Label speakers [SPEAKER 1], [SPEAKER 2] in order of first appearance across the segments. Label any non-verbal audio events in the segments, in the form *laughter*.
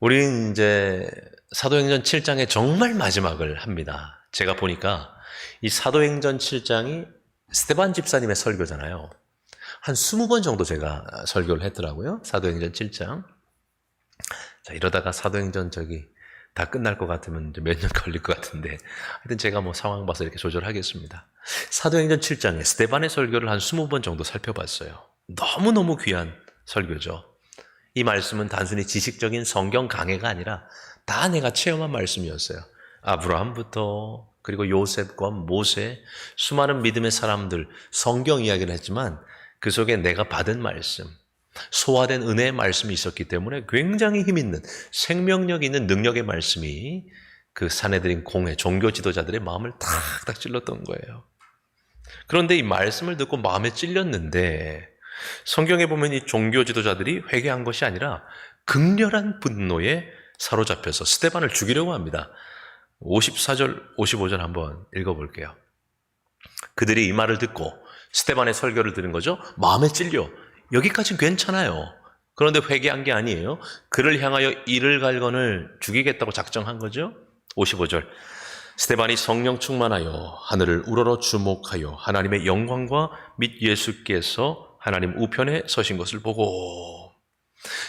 [SPEAKER 1] 우린 이제 사도행전 7장의 정말 마지막을 합니다. 제가 보니까 이 사도행전 7장이 스테반 집사님의 설교잖아요. 한 20번 정도 제가 설교를 했더라고요. 사도행전 7장. 자, 이러다가 사도행전 저기 다 끝날 것 같으면 몇 년 *laughs* 걸릴 것 같은데 하여튼 제가 뭐 상황 봐서 이렇게 조절하겠습니다. 사도행전 7장에 스테반의 설교를 한 20번 정도 살펴봤어요. 너무너무 귀한 설교죠. 이 말씀은 단순히 지식적인 성경 강해가 아니라 다 내가 체험한 말씀이었어요. 아브라함부터 그리고 요셉과 모세, 수많은 믿음의 사람들, 성경 이야기를 했지만 그 속에 내가 받은 말씀, 소화된 은혜의 말씀이 있었기 때문에 굉장히 힘 있는 생명력 있는 능력의 말씀이 그 사내들인 공회, 종교 지도자들의 마음을 탁탁 찔렀던 거예요. 그런데 이 말씀을 듣고 마음에 찔렸는데 성경에 보면 이 종교 지도자들이 회개한 것이 아니라 극렬한 분노에 사로잡혀서 스테반을 죽이려고 합니다. 54절, 55절 한번 읽어볼게요. 그들이 이 말을 듣고 스테반의 설교를 들은 거죠. 마음에 찔려. 여기까지는 괜찮아요. 그런데 회개한 게 아니에요. 그를 향하여 이를 갈건을 죽이겠다고 작정한 거죠. 55절. 스테반이 성령 충만하여 하늘을 우러러 주목하여 하나님의 영광과 및 예수께서 하나님 우편에 서신 것을 보고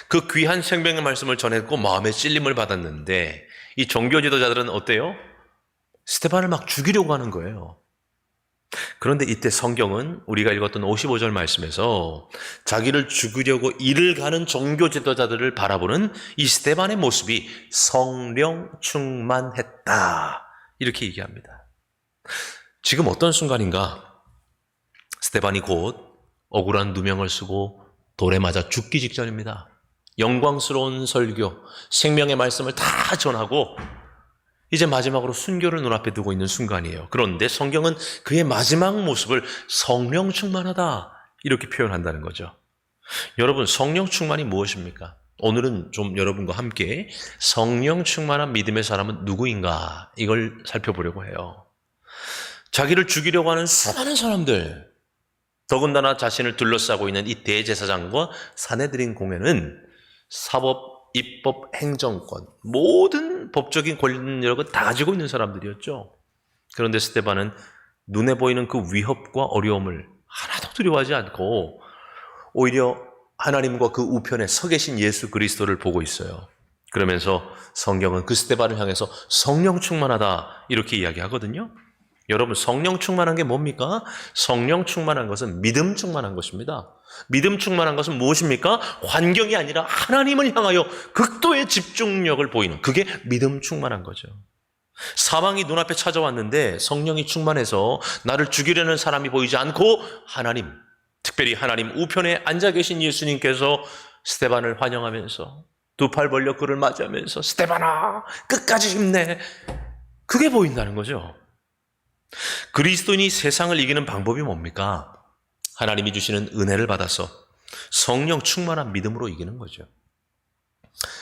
[SPEAKER 1] 그 귀한 생명의 말씀을 전했고 마음의 찔림을 받았는데 이 종교 지도자들은 어때요? 스테반을 막 죽이려고 하는 거예요. 그런데 이때 성경은 우리가 읽었던 55절 말씀에서 자기를 죽이려고 이를 가는 종교 지도자들을 바라보는 이 스테반의 모습이 성령 충만했다. 이렇게 얘기합니다. 지금 어떤 순간인가? 스테반이 곧 억울한 누명을 쓰고 돌에 맞아 죽기 직전입니다. 영광스러운 설교, 생명의 말씀을 다 전하고 이제 마지막으로 순교를 눈앞에 두고 있는 순간이에요. 그런데 성경은 그의 마지막 모습을 성령 충만하다 이렇게 표현한다는 거죠. 여러분 성령 충만이 무엇입니까? 오늘은 좀 여러분과 함께 성령 충만한 믿음의 사람은 누구인가 이걸 살펴보려고 해요. 자기를 죽이려고 하는 수많은 사람들, 더군다나 자신을 둘러싸고 있는 이 대제사장과 사내들인 공회는 사법, 입법, 행정권 모든 법적인 권력을 다 가지고 있는 사람들이었죠. 그런데 스테반은 눈에 보이는 그 위협과 어려움을 하나도 두려워하지 않고 오히려 하나님과 그 우편에 서 계신 예수 그리스도를 보고 있어요. 그러면서 성경은 그 스테반을 향해서 성령 충만하다 이렇게 이야기하거든요. 여러분 성령 충만한 게 뭡니까? 성령 충만한 것은 믿음 충만한 것입니다. 믿음 충만한 것은 무엇입니까? 환경이 아니라 하나님을 향하여 극도의 집중력을 보이는 그게 믿음 충만한 거죠. 사망이 눈앞에 찾아왔는데 성령이 충만해서 나를 죽이려는 사람이 보이지 않고 하나님, 특별히 하나님 우편에 앉아 계신 예수님께서 스테반을 환영하면서 두 팔 벌려 그를 맞이하면서 스테반아 끝까지 힘내 그게 보인다는 거죠. 그리스도인이 세상을 이기는 방법이 뭡니까? 하나님이 주시는 은혜를 받아서 성령 충만한 믿음으로 이기는 거죠.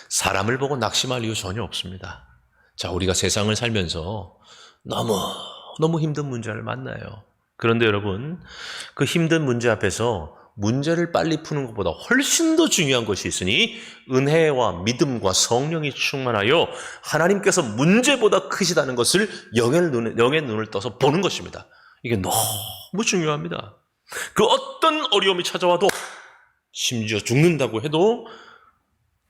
[SPEAKER 1] 사람을 보고 낙심할 이유 전혀 없습니다. 자, 우리가 세상을 살면서 너무, 너무 힘든 문제를 만나요. 그런데 여러분, 그 힘든 문제 앞에서 문제를 빨리 푸는 것보다 훨씬 더 중요한 것이 있으니 은혜와 믿음과 성령이 충만하여 하나님께서 문제보다 크시다는 것을 영의 눈 영의 눈을 떠서 보는 것입니다. 이게 너무 중요합니다. 그 어떤 어려움이 찾아와도 심지어 죽는다고 해도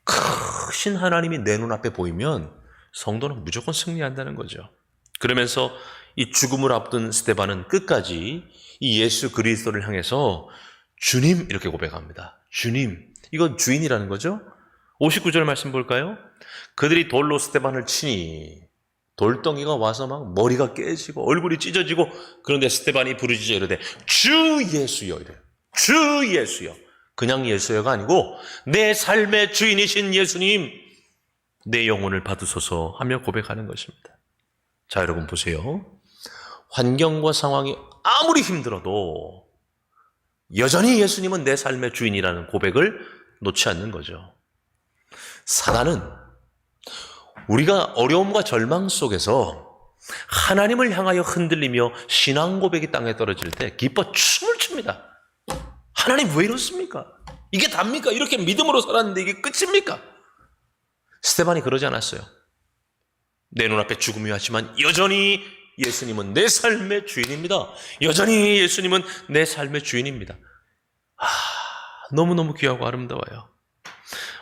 [SPEAKER 1] 크신 하나님이 내 눈앞에 보이면 성도는 무조건 승리한다는 거죠. 그러면서 이 죽음을 앞둔 스테반은 끝까지 이 예수 그리스도를 향해서 주님 이렇게 고백합니다. 주님. 이건 주인이라는 거죠. 59절 말씀 볼까요? 그들이 돌로 스테반을 치니 돌덩이가 와서 막 머리가 깨지고 얼굴이 찢어지고 그런데 스테반이 부르짖어 이르되 주 예수여 이래. 주 예수여. 그냥 예수여가 아니고 내 삶의 주인이신 예수님 내 영혼을 받으소서 하며 고백하는 것입니다. 자, 여러분 보세요. 환경과 상황이 아무리 힘들어도 여전히 예수님은 내 삶의 주인이라는 고백을 놓지 않는 거죠. 사단은 우리가 어려움과 절망 속에서 하나님을 향하여 흔들리며 신앙 고백이 땅에 떨어질 때 기뻐 춤을 춥니다. 하나님 왜 이렇습니까? 이게 답니까? 이렇게 믿음으로 살았는데 이게 끝입니까? 스테반이 그러지 않았어요. 내 눈앞에 죽음이 왔지만 여전히 예수님은 내 삶의 주인입니다. 여전히 예수님은 내 삶의 주인입니다. 아, 너무너무 귀하고 아름다워요.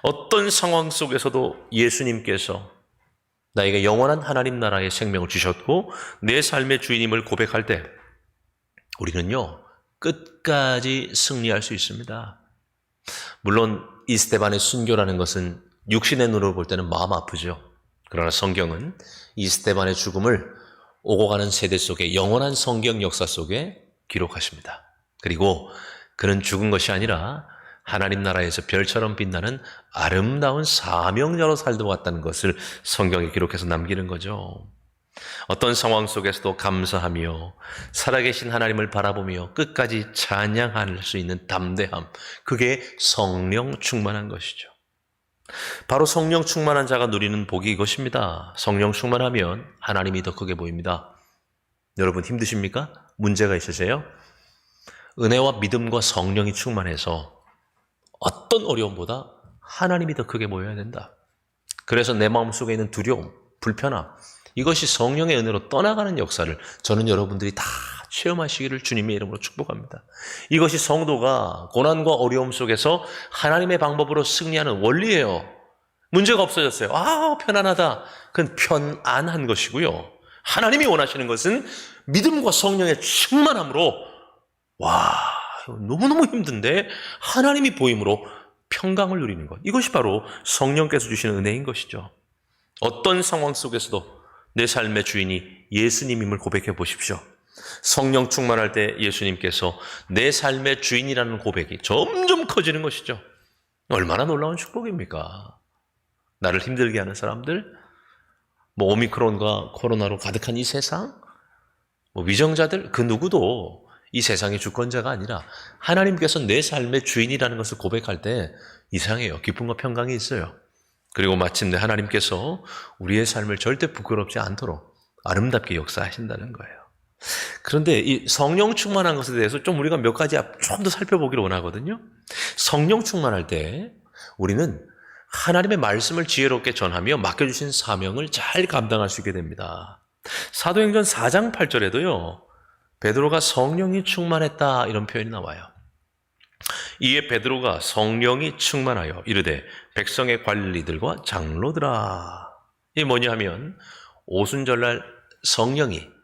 [SPEAKER 1] 어떤 상황 속에서도 예수님께서 나에게 영원한 하나님 나라의 생명을 주셨고 내 삶의 주인임을 고백할 때 우리는요 끝까지 승리할 수 있습니다. 물론 이스테반의 순교라는 것은 육신의 눈으로 볼 때는 마음 아프죠. 그러나 성경은 이스테반의 죽음을 오고 가는 세대 속에 영원한 성경 역사 속에 기록하십니다. 그리고 그는 죽은 것이 아니라 하나님 나라에서 별처럼 빛나는 아름다운 사명자로 살도 왔다는 것을 성경에 기록해서 남기는 거죠. 어떤 상황 속에서도 감사하며 살아계신 하나님을 바라보며 끝까지 찬양할 수 있는 담대함, 그게 성령 충만한 것이죠. 바로 성령 충만한 자가 누리는 복이 이것입니다. 성령 충만하면 하나님이 더 크게 보입니다. 여러분 힘드십니까? 문제가 있으세요? 은혜와 믿음과 성령이 충만해서 어떤 어려움보다 하나님이 더 크게 보여야 된다. 그래서 내 마음속에 있는 두려움, 불편함, 이것이 성령의 은혜로 떠나가는 역사를 저는 여러분들이 다 체험하시기를 주님의 이름으로 축복합니다. 이것이 성도가 고난과 어려움 속에서 하나님의 방법으로 승리하는 원리예요. 문제가 없어졌어요. 아, 편안하다. 그건 편안한 것이고요. 하나님이 원하시는 것은 믿음과 성령의 충만함으로 와, 너무너무 힘든데 하나님이 보임으로 평강을 누리는 것. 이것이 바로 성령께서 주시는 은혜인 것이죠. 어떤 상황 속에서도 내 삶의 주인이 예수님임을 고백해 보십시오. 성령 충만할 때 예수님께서 내 삶의 주인이라는 고백이 점점 커지는 것이죠. 얼마나 놀라운 축복입니까? 나를 힘들게 하는 사람들, 뭐 오미크론과 코로나로 가득한 이 세상, 뭐 위정자들, 그 누구도 이 세상의 주권자가 아니라 하나님께서 내 삶의 주인이라는 것을 고백할 때 이상해요. 기쁨과 평강이 있어요. 그리고 마침내 하나님께서 우리의 삶을 절대 부끄럽지 않도록 아름답게 역사하신다는 거예요. 그런데 이 성령 충만한 것에 대해서 좀 우리가 몇 가지 좀 더 살펴보기를 원하거든요. 성령 충만할 때 우리는 하나님의 말씀을 지혜롭게 전하며 맡겨주신 사명을 잘 감당할 수 있게 됩니다. 사도행전 4장 8절에도요, 베드로가 성령이 충만했다 이런 표현이 나와요. 이에 베드로가 성령이 충만하여 이르되 백성의 관리들과 장로들아 이 뭐냐 하면 오순절날 성령이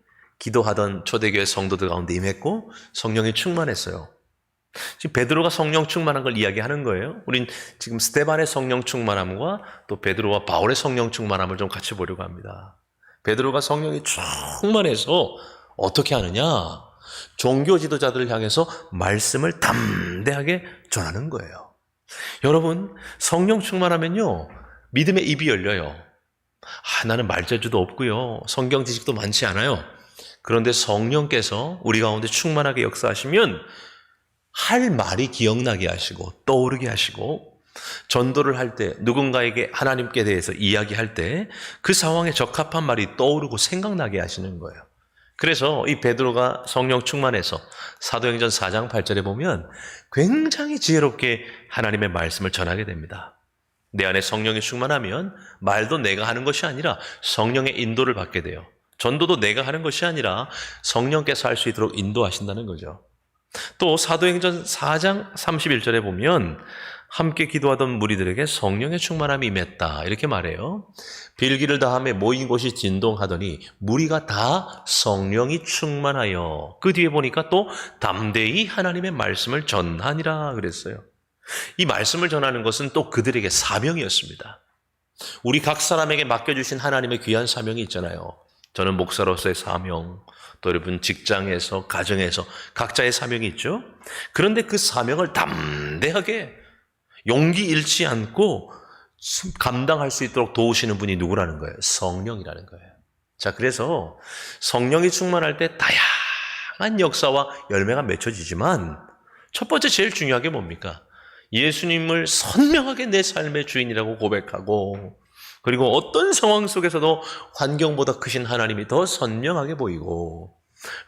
[SPEAKER 1] 기도하던 초대교회 성도들 가운데 임했고 성령이 충만했어요. 지금 베드로가 성령 충만한 걸 이야기하는 거예요. 우린 지금 스테반의 성령 충만함과 또 베드로와 바울의 성령 충만함을 좀 같이 보려고 합니다. 베드로가 성령이 충만해서 어떻게 하느냐? 종교 지도자들을 향해서 말씀을 담대하게 전하는 거예요. 여러분, 성령 충만하면요, 믿음의 입이 열려요. 아, 나는 말재주도 없고요. 성경 지식도 많지 않아요. 그런데 성령께서 우리 가운데 충만하게 역사하시면 할 말이 기억나게 하시고 떠오르게 하시고 전도를 할 때 누군가에게 하나님께 대해서 이야기할 때 그 상황에 적합한 말이 떠오르고 생각나게 하시는 거예요. 그래서 이 베드로가 성령 충만해서 사도행전 4장 8절에 보면 굉장히 지혜롭게 하나님의 말씀을 전하게 됩니다. 내 안에 성령이 충만하면 말도 내가 하는 것이 아니라 성령의 인도를 받게 돼요. 전도도 내가 하는 것이 아니라 성령께서 할 수 있도록 인도하신다는 거죠. 또 사도행전 4장 31절에 보면 함께 기도하던 무리들에게 성령의 충만함이 임했다. 이렇게 말해요. 빌기를 다함에 모인 곳이 진동하더니 무리가 다 성령이 충만하여 그 뒤에 보니까 또 담대히 하나님의 말씀을 전하니라 그랬어요. 이 말씀을 전하는 것은 또 그들에게 사명이었습니다. 우리 각 사람에게 맡겨주신 하나님의 귀한 사명이 있잖아요. 저는 목사로서의 사명, 또 여러분 직장에서, 가정에서 각자의 사명이 있죠. 그런데 그 사명을 담대하게 용기 잃지 않고 감당할 수 있도록 도우시는 분이 누구라는 거예요? 성령이라는 거예요. 자, 그래서 성령이 충만할 때 다양한 역사와 열매가 맺혀지지만 첫 번째 제일 중요한 게 뭡니까? 예수님을 선명하게 내 삶의 주인이라고 고백하고 그리고 어떤 상황 속에서도 환경보다 크신 하나님이 더 선명하게 보이고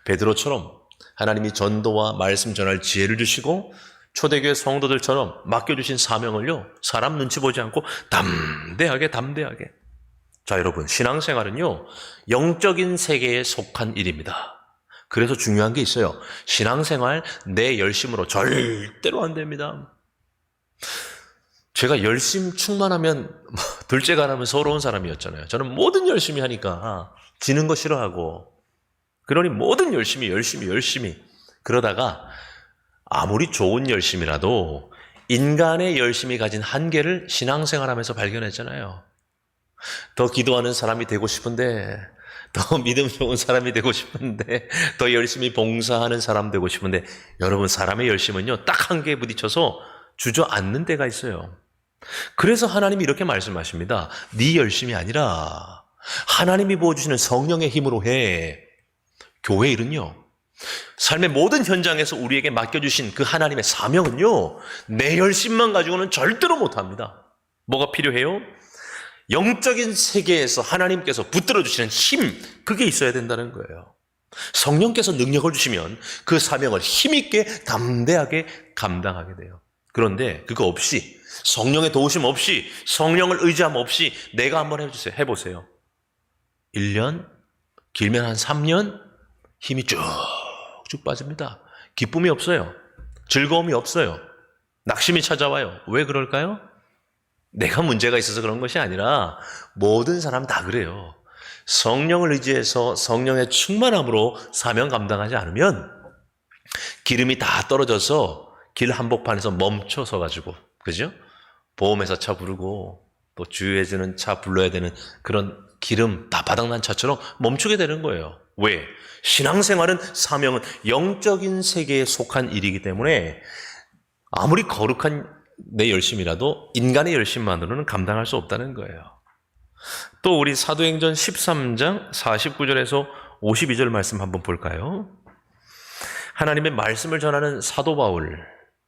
[SPEAKER 1] 베드로처럼 하나님이 전도와 말씀 전할 지혜를 주시고 초대교회 성도들처럼 맡겨주신 사명을요, 사람 눈치 보지 않고 담대하게, 담대하게. 자, 여러분, 신앙생활은요, 영적인 세계에 속한 일입니다. 그래서 중요한 게 있어요. 신앙생활 내 열심으로 절대로 안 됩니다. 제가 열심 충만하면 뭐, *laughs* 둘째가 나면 서러운 사람이었잖아요. 저는 뭐든 열심히 하니까 지는 거 싫어하고 그러니 뭐든 열심히 열심히 열심히 그러다가 아무리 좋은 열심이라도 인간의 열심이 가진 한계를 신앙생활하면서 발견했잖아요. 더 기도하는 사람이 되고 싶은데 더 *laughs* 믿음 좋은 사람이 되고 싶은데 더 열심히 봉사하는 사람 되고 싶은데 여러분 사람의 열심은요 딱 한계에 부딪혀서 주저앉는 때가 있어요. 그래서 하나님이 이렇게 말씀하십니다. 네 열심이 아니라 하나님이 부어주시는 성령의 힘으로 해. 교회 일은요. 삶의 모든 현장에서 우리에게 맡겨주신 그 하나님의 사명은요. 내 열심만 가지고는 절대로 못합니다. 뭐가 필요해요? 영적인 세계에서 하나님께서 붙들어 주시는 힘, 그게 있어야 된다는 거예요. 성령께서 능력을 주시면 그 사명을 힘있게 담대하게 감당하게 돼요. 그런데 그거 없이 성령의 도우심 없이 성령을 의지함 없이 내가 한번 해주세요. 해보세요. 1년, 길면 한 3년 힘이 쭉쭉 빠집니다. 기쁨이 없어요. 즐거움이 없어요. 낙심이 찾아와요. 왜 그럴까요? 내가 문제가 있어서 그런 것이 아니라 모든 사람 다 그래요. 성령을 의지해서 성령의 충만함으로 사명 감당하지 않으면 기름이 다 떨어져서 길 한복판에서 멈춰서 가지고 그죠? 보험회사 차 부르고 또 주유해주는 차 불러야 되는 그런 기름 다 바닥난 차처럼 멈추게 되는 거예요. 왜? 신앙생활은 사명은 영적인 세계에 속한 일이기 때문에 아무리 거룩한 내 열심이라도 인간의 열심만으로는 감당할 수 없다는 거예요. 또 우리 사도행전 13장 49절에서 52절 말씀 한번 볼까요? 하나님의 말씀을 전하는 사도 바울,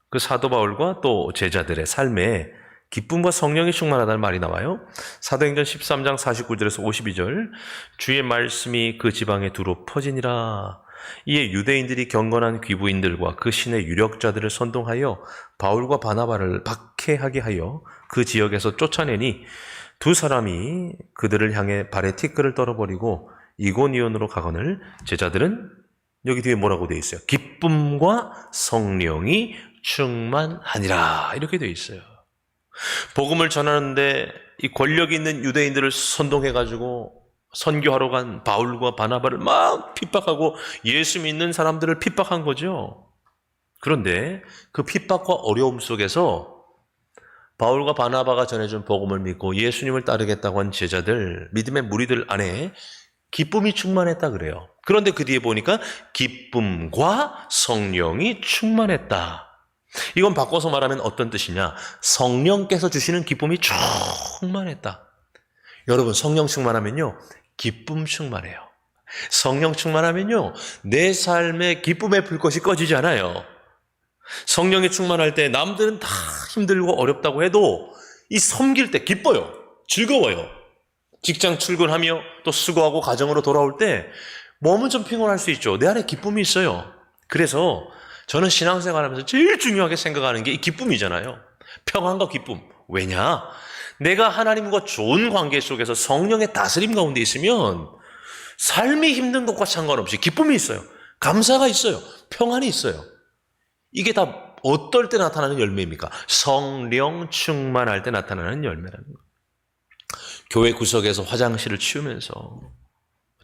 [SPEAKER 1] 그 사도 바울과 또 제자들의 삶에 기쁨과 성령이 충만하다는 말이 나와요. 사도행전 13장 49절에서 52절 주의 말씀이 그 지방에 두루 퍼지니라. 이에 유대인들이 경건한 귀부인들과 그 신의 유력자들을 선동하여 바울과 바나바를 박해하게 하여 그 지역에서 쫓아내니 두 사람이 그들을 향해 발에 티끌을 떨어버리고 이고니온으로 가거늘 제자들은 여기 뒤에 뭐라고 되어 있어요? 기쁨과 성령이 충만하니라 이렇게 되어 있어요. 복음을 전하는데 이 권력 있는 유대인들을 선동해 가지고 선교하러 간 바울과 바나바를 막 핍박하고 예수 믿는 사람들을 핍박한 거죠. 그런데 그 핍박과 어려움 속에서 바울과 바나바가 전해준 복음을 믿고 예수님을 따르겠다고 한 제자들, 믿음의 무리들 안에 기쁨이 충만했다 그래요. 그런데 그 뒤에 보니까 기쁨과 성령이 충만했다. 이건 바꿔서 말하면 어떤 뜻이냐? 성령께서 주시는 기쁨이 충만했다. 여러분, 성령 충만하면요, 기쁨 충만해요. 성령 충만하면요, 내 삶의 기쁨의 불꽃이 꺼지지 않아요. 성령이 충만할 때 남들은 다 힘들고 어렵다고 해도 이 섬길 때 기뻐요. 즐거워요. 직장 출근하며 또 수고하고 가정으로 돌아올 때 몸은 좀 피곤할 수 있죠. 내 안에 기쁨이 있어요. 그래서 저는 신앙생활 하면서 제일 중요하게 생각하는 게 이 기쁨이잖아요. 평안과 기쁨. 왜냐? 내가 하나님과 좋은 관계 속에서 성령의 다스림 가운데 있으면 삶이 힘든 것과 상관없이 기쁨이 있어요. 감사가 있어요. 평안이 있어요. 이게 다 어떨 때 나타나는 열매입니까? 성령 충만할 때 나타나는 열매라는 거예요. 교회 구석에서 화장실을 치우면서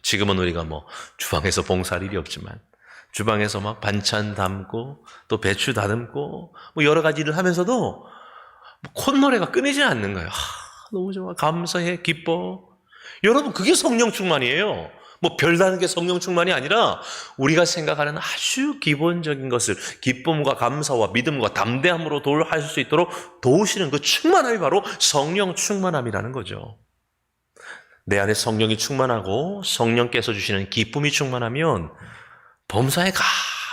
[SPEAKER 1] 지금은 우리가 뭐 주방에서 봉사할 일이 없지만 주방에서 막 반찬 담고 또 배추 다듬고 뭐 여러 가지 일을 하면서도 뭐 콧노래가 끊이지 않는 거예요. 하, 너무 좋아. 감사해. 기뻐. 여러분 그게 성령 충만이에요. 뭐 별다른 게 성령 충만이 아니라 우리가 생각하는 아주 기본적인 것을 기쁨과 감사와 믿음과 담대함으로 도할 수 있도록 도우시는 그 충만함이 바로 성령 충만함이라는 거죠. 내 안에 성령이 충만하고 성령께서 주시는 기쁨이 충만하면 범사에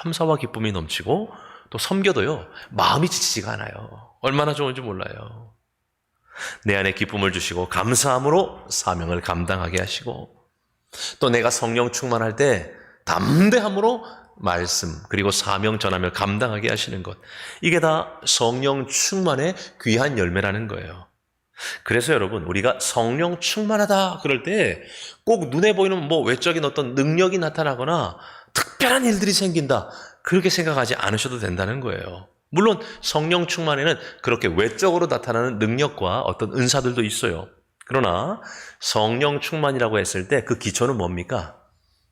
[SPEAKER 1] 감사와 기쁨이 넘치고 또 섬겨도요 마음이 지치지가 않아요. 얼마나 좋은지 몰라요. 내 안에 기쁨을 주시고 감사함으로 사명을 감당하게 하시고 또 내가 성령 충만할 때 담대함으로 말씀, 그리고 사명 전하며 감당하게 하시는 것. 이게 다 성령 충만의 귀한 열매라는 거예요. 그래서 여러분, 우리가 성령 충만하다 그럴 때 꼭 눈에 보이는 뭐 외적인 어떤 능력이 나타나거나 특별한 일들이 생긴다. 그렇게 생각하지 않으셔도 된다는 거예요. 물론 성령 충만에는 그렇게 외적으로 나타나는 능력과 어떤 은사들도 있어요. 그러나 성령 충만이라고 했을 때 그 기초는 뭡니까?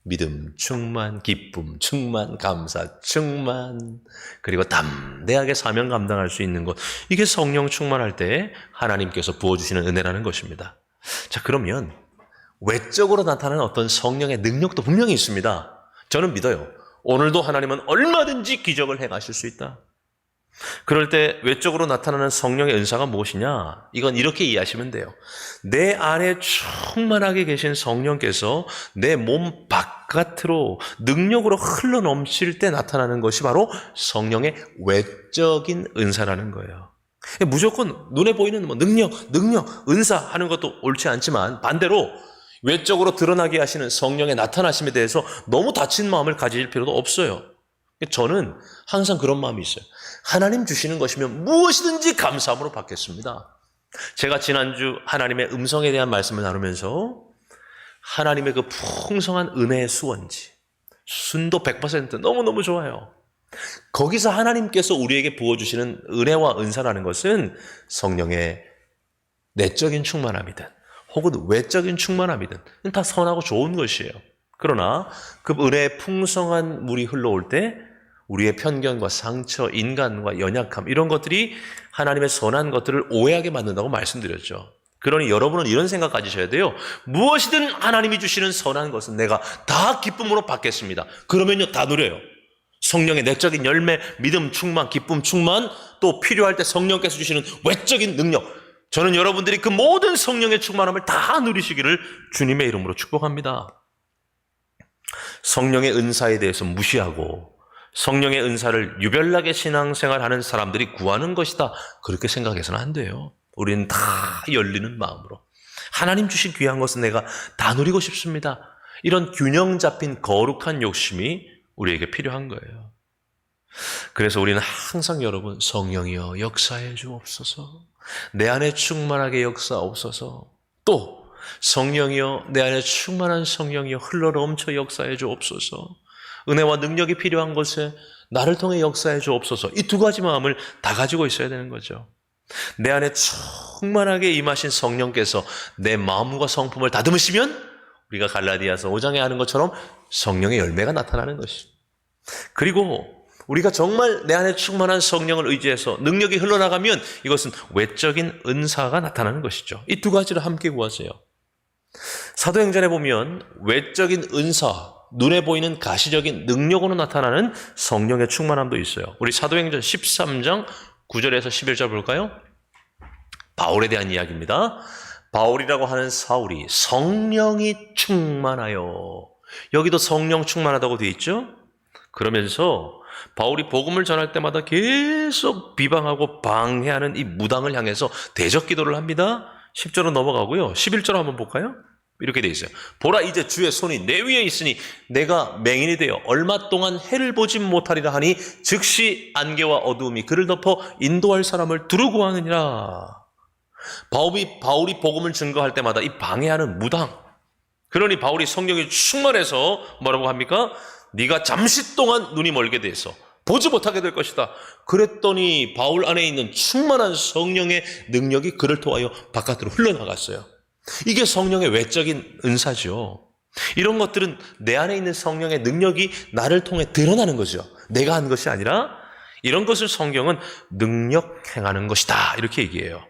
[SPEAKER 1] 믿음 충만, 기쁨 충만, 감사 충만, 그리고 담대하게 사명 감당할 수 있는 것. 이게 성령 충만할 때 하나님께서 부어주시는 은혜라는 것입니다. 자, 그러면 외적으로 나타나는 어떤 성령의 능력도 분명히 있습니다. 저는 믿어요. 오늘도 하나님은 얼마든지 기적을 행하실 수 있다. 그럴 때 외적으로 나타나는 성령의 은사가 무엇이냐? 이건 이렇게 이해하시면 돼요. 내 안에 충만하게 계신 성령께서 내 몸 바깥으로 능력으로 흘러 넘칠 때 나타나는 것이 바로 성령의 외적인 은사라는 거예요. 무조건 눈에 보이는 뭐 능력, 능력, 은사 하는 것도 옳지 않지만 반대로 외적으로 드러나게 하시는 성령의 나타나심에 대해서 너무 다친 마음을 가질 필요도 없어요. 저는 항상 그런 마음이 있어요. 하나님 주시는 것이면 무엇이든지 감사함으로 받겠습니다. 제가 지난주 하나님의 음성에 대한 말씀을 나누면서 하나님의 그 풍성한 은혜의 수원지, 순도 100% 너무너무 좋아요. 거기서 하나님께서 우리에게 부어주시는 은혜와 은사라는 것은 성령의 내적인 충만함이든 혹은 외적인 충만함이든 다 선하고 좋은 것이에요. 그러나 그 은혜의 풍성한 물이 흘러올 때 우리의 편견과 상처, 인간과 연약함 이런 것들이 하나님의 선한 것들을 오해하게 만든다고 말씀드렸죠. 그러니 여러분은 이런 생각 가지셔야 돼요. 무엇이든 하나님이 주시는 선한 것은 내가 다 기쁨으로 받겠습니다. 그러면요 다 누려요. 성령의 내적인 열매, 믿음 충만, 기쁨 충만, 또 필요할 때 성령께서 주시는 외적인 능력. 저는 여러분들이 그 모든 성령의 충만함을 다 누리시기를 주님의 이름으로 축복합니다. 성령의 은사에 대해서 무시하고 성령의 은사를 유별나게 신앙생활 하는 사람들이 구하는 것이다. 그렇게 생각해서는 안 돼요. 우리는 다 열리는 마음으로 하나님 주신 귀한 것은 내가 다 누리고 싶습니다. 이런 균형 잡힌 거룩한 욕심이 우리에게 필요한 거예요. 그래서 우리는 항상 여러분 성령이여 역사해 주옵소서. 내 안에 충만하게 역사옵소서. 또 성령이여 내 안에 충만한 성령이여 흘러 넘쳐 역사해 주옵소서. 은혜와 능력이 필요한 곳에 나를 통해 역사해 주옵소서. 이 두 가지 마음을 다 가지고 있어야 되는 거죠. 내 안에 충만하게 임하신 성령께서 내 마음과 성품을 다듬으시면 우리가 갈라디아서 5장에 하는 것처럼 성령의 열매가 나타나는 것이. 그리고 우리가 정말 내 안에 충만한 성령을 의지해서 능력이 흘러나가면 이것은 외적인 은사가 나타나는 것이죠. 이 두 가지를 함께 구하세요. 사도행전에 보면 외적인 은사, 눈에 보이는 가시적인 능력으로 나타나는 성령의 충만함도 있어요. 우리 사도행전 13장 9절에서 11절 볼까요? 바울에 대한 이야기입니다. 바울이라고 하는 사울이 성령이 충만하여 여기도 성령 충만하다고 되어 있죠? 그러면서 바울이 복음을 전할 때마다 계속 비방하고 방해하는 이 무당을 향해서 대적 기도를 합니다. 10절로 넘어가고요. 11절 한번 볼까요? 이렇게 돼 있어요. 보라 이제 주의 손이 내 위에 있으니 내가 맹인이 되어 얼마 동안 해를 보지 못하리라 하니 즉시 안개와 어두움이 그를 덮어 인도할 사람을 두르고 하느니라. 바울이 바울이 복음을 증거할 때마다 이 방해하는 무당. 그러니 바울이 성령이 충만해서 뭐라고 합니까? 네가 잠시 동안 눈이 멀게 돼서 보지 못하게 될 것이다. 그랬더니 바울 안에 있는 충만한 성령의 능력이 그를 통하여 바깥으로 흘러나갔어요. 이게 성령의 외적인 은사죠. 이런 것들은 내 안에 있는 성령의 능력이 나를 통해 드러나는 거죠. 내가 한 것이 아니라 이런 것을 성경은 능력 행하는 것이다. 이렇게 얘기해요.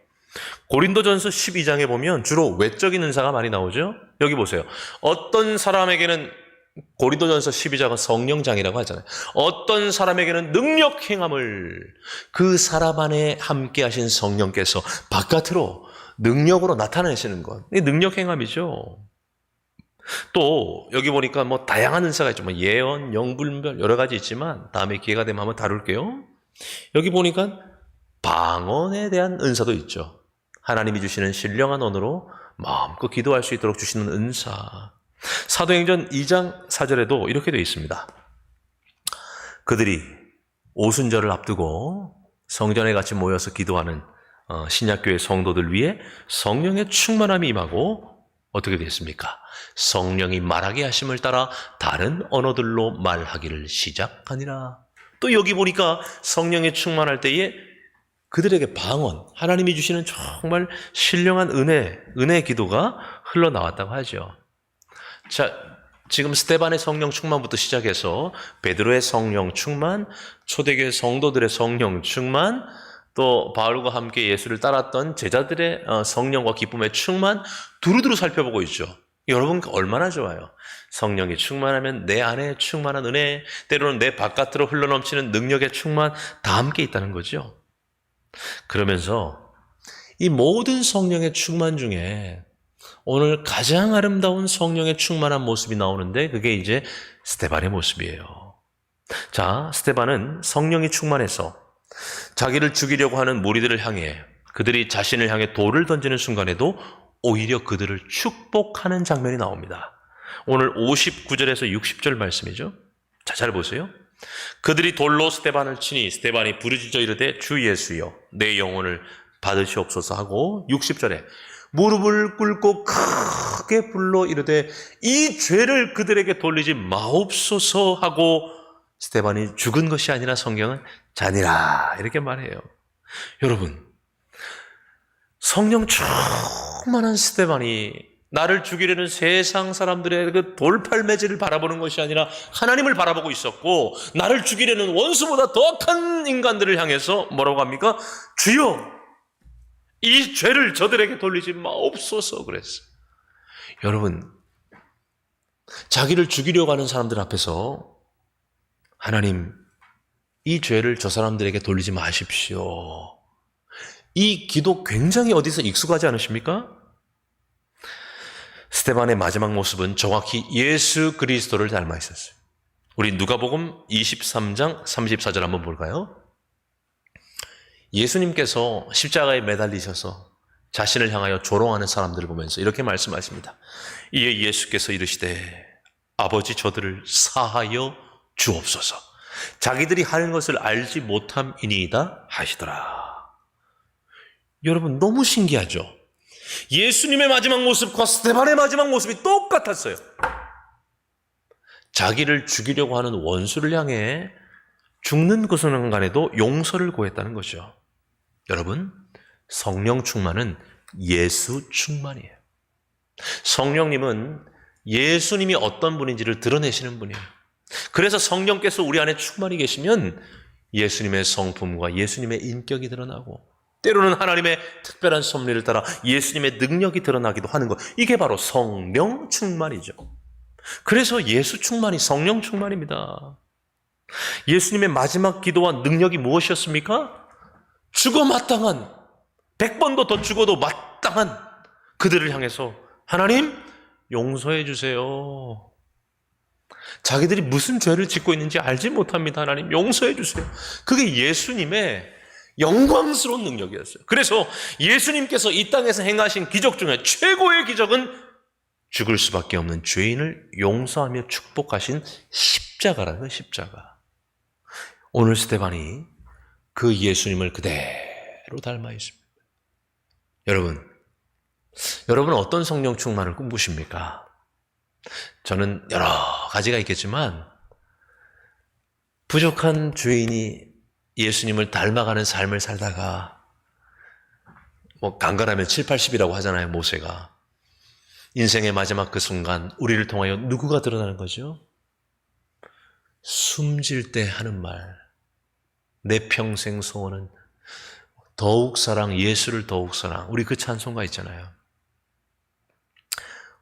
[SPEAKER 1] 고린도전서 12장에 보면 주로 외적인 은사가 많이 나오죠. 여기 보세요. 어떤 사람에게는 고린도전서 12장은 성령장이라고 하잖아요. 어떤 사람에게는 능력 행함을 그 사람 안에 함께 하신 성령께서 바깥으로 능력으로 나타내시는 것. 이 능력 행함이죠. 또 여기 보니까 뭐 다양한 은사가 있죠. 뭐 예언, 영불별 여러 가지 있지만 다음에 기회가 되면 한번 다룰게요. 여기 보니까 방언에 대한 은사도 있죠. 하나님이 주시는 신령한 언어로 마음껏 기도할 수 있도록 주시는 은사. 사도행전 2장 4절에도 이렇게 되어 있습니다. 그들이 오순절을 앞두고 성전에 같이 모여서 기도하는 어, 신약교회 성도들 위해 성령의 충만함이 임하고 어떻게 됐습니까? 성령이 말하게 하심을 따라 다른 언어들로 말하기를 시작하니라. 또 여기 보니까 성령의 충만할 때에 그들에게 방언, 하나님이 주시는 정말 신령한 은혜, 은혜 기도가 흘러나왔다고 하죠. 자, 지금 스테반의 성령 충만부터 시작해서 베드로의 성령 충만, 초대교회 성도들의 성령 충만, 또 바울과 함께 예수를 따랐던 제자들의 어, 성령과 기쁨의 충만 두루두루 살펴보고 있죠. 여러분 얼마나 좋아요. 성령이 충만하면 내 안에 충만한 은혜, 때로는 내 바깥으로 흘러넘치는 능력의 충만 다 함께 있다는 거죠. 그러면서 이 모든 성령의 충만 중에 오늘 가장 아름다운 성령의 충만한 모습이 나오는데 그게 이제 스테반의 모습이에요. 자, 스테반은 성령이 충만해서 자기를 죽이려고 하는 무리들을 향해 그들이 자신을 향해 돌을 던지는 순간에도 오히려 그들을 축복하는 장면이 나옵니다. 오늘 59절에서 60절 말씀이죠. 자, 잘 보세요. 그들이 돌로 스테반을 치니 스테반이 부르짖어 이르되 주 예수여 내 영혼을 받으시옵소서 하고 60절에 무릎을 꿇고 크게 불러 이르되 이 죄를 그들에게 돌리지 마옵소서 하고 스테반이 죽은 것이 아니라 성경은 잔이라 이렇게 말해요. 여러분 성령 충만한 스테반이 나를 죽이려는 세상 사람들의 그 돌팔매질을 바라보는 것이 아니라 하나님을 바라보고 있었고 나를 죽이려는 원수보다 더 악한 인간들을 향해서 뭐라고 합니까? 주여 이 죄를 저들에게 돌리지 마옵소서 그랬어요. 여러분 자기를 죽이려고 하는 사람들 앞에서 하나님 이 죄를 저 사람들에게 돌리지 마십시오. 이 기도 굉장히 어디서 익숙하지 않으십니까? 스테반의 마지막 모습은 정확히 예수 그리스도를 닮아 있었어요. 우리 누가복음 23장 34절 한번 볼까요? 예수님께서 십자가에 매달리셔서 자신을 향하여 조롱하는 사람들을 보면서 이렇게 말씀하십니다. 이에 예수께서 이르시되 아버지 저들을 사하여 주옵소서. 자기들이 하는 것을 알지 못함이니이다 하시더라. 여러분 너무 신기하죠? 예수님의 마지막 모습과 스테반의 마지막 모습이 똑같았어요. 자기를 죽이려고 하는 원수를 향해 죽는 그 순간에도 용서를 구했다는 거죠. 여러분, 성령 충만은 예수 충만이에요. 성령님은 예수님이 어떤 분인지를 드러내시는 분이에요. 그래서 성령께서 우리 안에 충만히 계시면 예수님의 성품과 예수님의 인격이 드러나고 때로는 하나님의 특별한 섭리를 따라 예수님의 능력이 드러나기도 하는 것. 이게 바로 성령 충만이죠. 그래서 예수 충만이 성령 충만입니다. 예수님의 마지막 기도와 능력이 무엇이었습니까? 죽어 마땅한, 백 번도 더 죽어도 마땅한 그들을 향해서 하나님 용서해 주세요. 자기들이 무슨 죄를 짓고 있는지 알지 못합니다. 하나님 용서해 주세요. 그게 예수님의 영광스러운 능력이었어요. 그래서 예수님께서 이 땅에서 행하신 기적 중에 최고의 기적은 죽을 수밖에 없는 죄인을 용서하며 축복하신 십자가라는 십자가. 오늘 스테반이 그 예수님을 그대로 닮아 있습니다. 여러분, 여러분은 어떤 성령 충만을 꿈꾸십니까? 저는 여러 가지가 있겠지만, 부족한 죄인이 예수님을 닮아가는 삶을 살다가, 뭐, 강간하면 7, 80이라고 하잖아요, 모세가. 인생의 마지막 그 순간, 우리를 통하여 누구가 드러나는 거죠? 숨질 때 하는 말. 내 평생 소원은 더욱 사랑, 예수를 더욱 사랑. 우리 그 찬송가 있잖아요.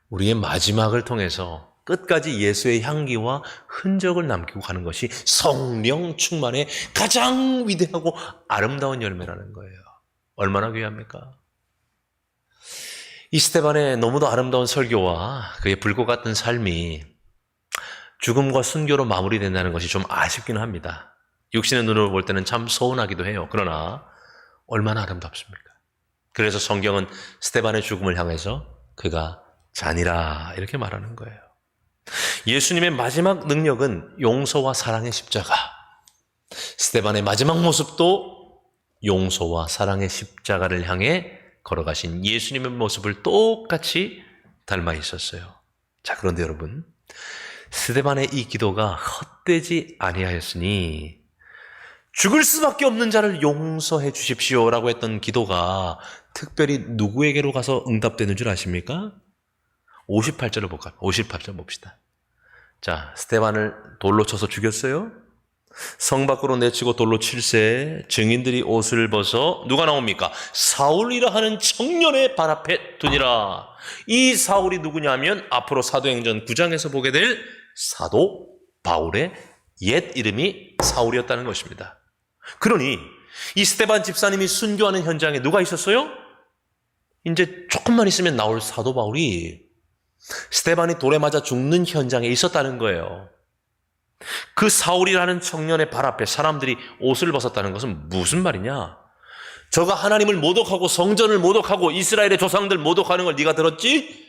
[SPEAKER 1] 우리의 마지막을 통해서 끝까지 예수의 향기와 흔적을 남기고 가는 것이 성령 충만의 가장 위대하고 아름다운 열매라는 거예요. 얼마나 귀합니까? 이 스테반의 너무도 아름다운 설교와 그의 불꽃 같은 삶이 죽음과 순교로 마무리된다는 것이 좀 아쉽기는 합니다. 육신의 눈으로 볼 때는 참 서운하기도 해요. 그러나 얼마나 아름답습니까? 그래서 성경은 스테반의 죽음을 향해서 그가 잔이라 이렇게 말하는 거예요. 예수님의 마지막 능력은 용서와 사랑의 십자가. 스테반의 마지막 모습도 용서와 사랑의 십자가를 향해 걸어가신 예수님의 모습을 똑같이 닮아 있었어요. 자, 그런데 여러분, 스테반의 이 기도가 헛되지 아니하였으니 죽을 수밖에 없는 자를 용서해 주십시오 라고 했던 기도가 특별히 누구에게로 가서 응답되는 줄 아십니까? 58절을 볼까요? 58절 봅시다. 자, 스테반을 돌로 쳐서 죽였어요. 성 밖으로 내치고 돌로 칠세 증인들이 옷을 벗어 누가 나옵니까? 사울이라 하는 청년의 발 앞에 두니라. 이 사울이 누구냐면 앞으로 사도행전 9장에서 보게 될 사도 바울의 옛 이름이 사울이었다는 것입니다. 그러니 이 스테반 집사님이 순교하는 현장에 누가 있었어요? 이제 조금만 있으면 나올 사도 바울이 스테반이 돌에 맞아 죽는 현장에 있었다는 거예요. 그 사울이라는 청년의 발 앞에 사람들이 옷을 벗었다는 것은 무슨 말이냐? 저가 하나님을 모독하고 성전을 모독하고 이스라엘의 조상들 모독하는 걸 네가 들었지?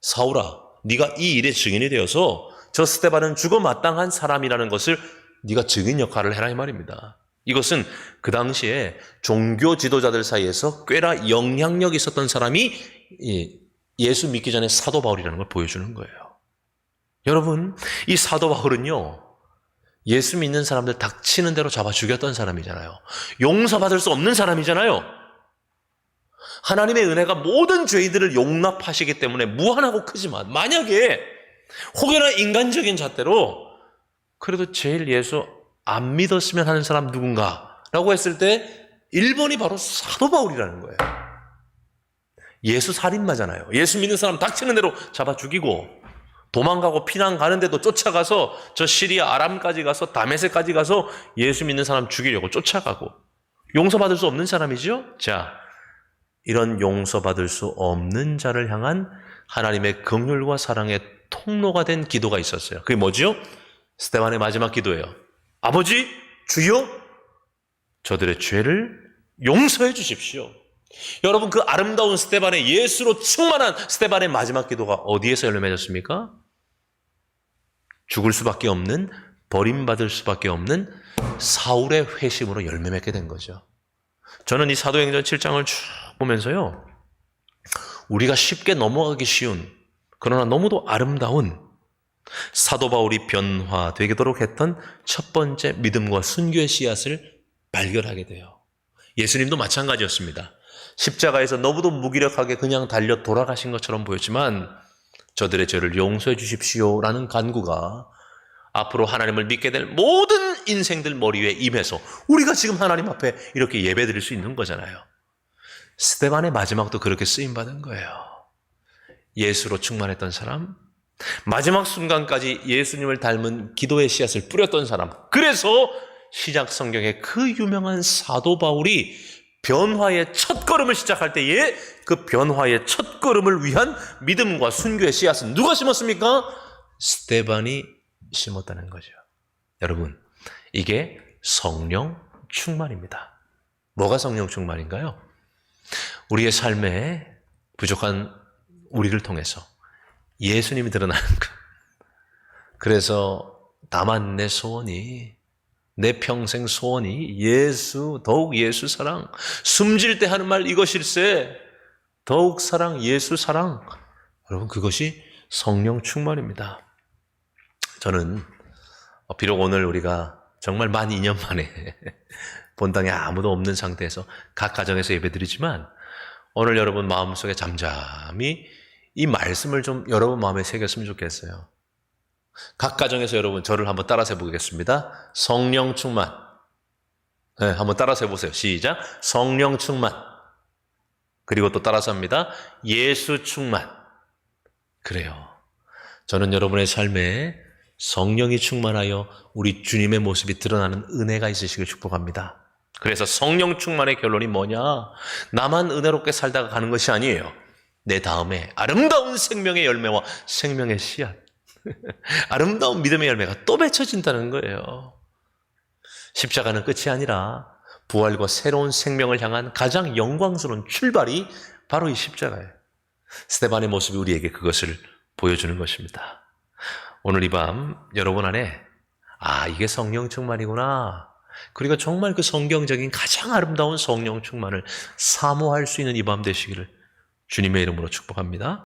[SPEAKER 1] 사울아, 네가 이 일의 증인이 되어서 저 스테반은 죽어 마땅한 사람이라는 것을 네가 증인 역할을 해라 이 말입니다. 이것은 그 당시에 종교 지도자들 사이에서 꽤나 영향력 있었던 사람이 예수 믿기 전에 사도 바울이라는 걸 보여주는 거예요. 여러분, 이 사도 바울은요, 예수 믿는 사람들 닥치는 대로 잡아 죽였던 사람이잖아요. 용서받을 수 없는 사람이잖아요. 하나님의 은혜가 모든 죄인들을 용납하시기 때문에 무한하고 크지만, 만약에 혹여나 인간적인 잣대로 그래도 제일 예수 안 믿었으면 하는 사람 누군가? 라고 했을 때 1번이 바로 사도 바울이라는 거예요. 예수 살인마잖아요. 예수 믿는 사람 닥치는 대로 잡아 죽이고 도망가고 피난 가는데도 쫓아가서 저 시리아 아람까지 가서 다메섹까지 가서 예수 믿는 사람 죽이려고 쫓아가고 용서받을 수 없는 사람이죠. 자, 이런 용서받을 수 없는 자를 향한 하나님의 긍휼과 사랑의 통로가 된 기도가 있었어요. 그게 뭐지요? 스테반의 마지막 기도예요. 아버지, 주여, 저들의 죄를 용서해 주십시오. 여러분 그 아름다운 스테반의 예수로 충만한 스테반의 마지막 기도가 어디에서 열매 맺었습니까? 죽을 수밖에 없는 버림받을 수밖에 없는 사울의 회심으로 열매 맺게 된 거죠. 저는 이 사도행전 7장을 쭉 보면서요. 우리가 쉽게 넘어가기 쉬운 그러나 너무도 아름다운 사도 바울이 변화되도록 했던 첫 번째 믿음과 순교의 씨앗을 발견하게 돼요. 예수님도 마찬가지였습니다. 십자가에서 너무도 무기력하게 그냥 달려 돌아가신 것처럼 보였지만 저들의 죄를 용서해 주십시오라는 간구가 앞으로 하나님을 믿게 될 모든 인생들 머리 위에 임해서 우리가 지금 하나님 앞에 이렇게 예배 드릴 수 있는 거잖아요. 스테반의 마지막도 그렇게 쓰임 받은 거예요. 예수로 충만했던 사람, 마지막 순간까지 예수님을 닮은 기도의 씨앗을 뿌렸던 사람. 그래서 시작 성경에 그 유명한 사도 바울이 변화의 첫 걸음을 시작할 때에 그 변화의 첫 걸음을 위한 믿음과 순교의 씨앗은 누가 심었습니까? 스테반이 심었다는 거죠. 여러분, 이게 성령 충만입니다. 뭐가 성령 충만인가요? 우리의 삶에 부족한 우리를 통해서 예수님이 드러나는 것. 그래서 다만 내 소원이 내 평생 소원이 예수, 더욱 예수 사랑. 숨질 때 하는 말 이것일세. 더욱 사랑, 예수 사랑. 여러분, 그것이 성령 충만입니다. 저는, 비록 오늘 우리가 정말 만 2년 만에 *laughs* 본당에 아무도 없는 상태에서 각 가정에서 예배 드리지만, 오늘 여러분 마음속에 잠잠히 이 말씀을 좀 여러분 마음에 새겼으면 좋겠어요. 각 가정에서 여러분 저를 한번 따라서 해보겠습니다. 성령 충만. 네, 한번 따라서 해보세요. 시작. 성령 충만. 그리고 또 따라서 합니다. 예수 충만. 그래요. 저는 여러분의 삶에 성령이 충만하여 우리 주님의 모습이 드러나는 은혜가 있으시길 축복합니다. 그래서 성령 충만의 결론이 뭐냐? 나만 은혜롭게 살다가 가는 것이 아니에요. 내 다음에 아름다운 생명의 열매와 생명의 씨앗, *laughs* 아름다운 믿음의 열매가 또 맺혀진다는 거예요. 십자가는 끝이 아니라 부활과 새로운 생명을 향한 가장 영광스러운 출발이 바로 이 십자가예요. 스테반의 모습이 우리에게 그것을 보여주는 것입니다. 오늘 이 밤 여러분 안에 아 이게 성령 충만이구나. 그리고 정말 그 성경적인 가장 아름다운 성령 충만을 사모할 수 있는 이 밤 되시기를 주님의 이름으로 축복합니다.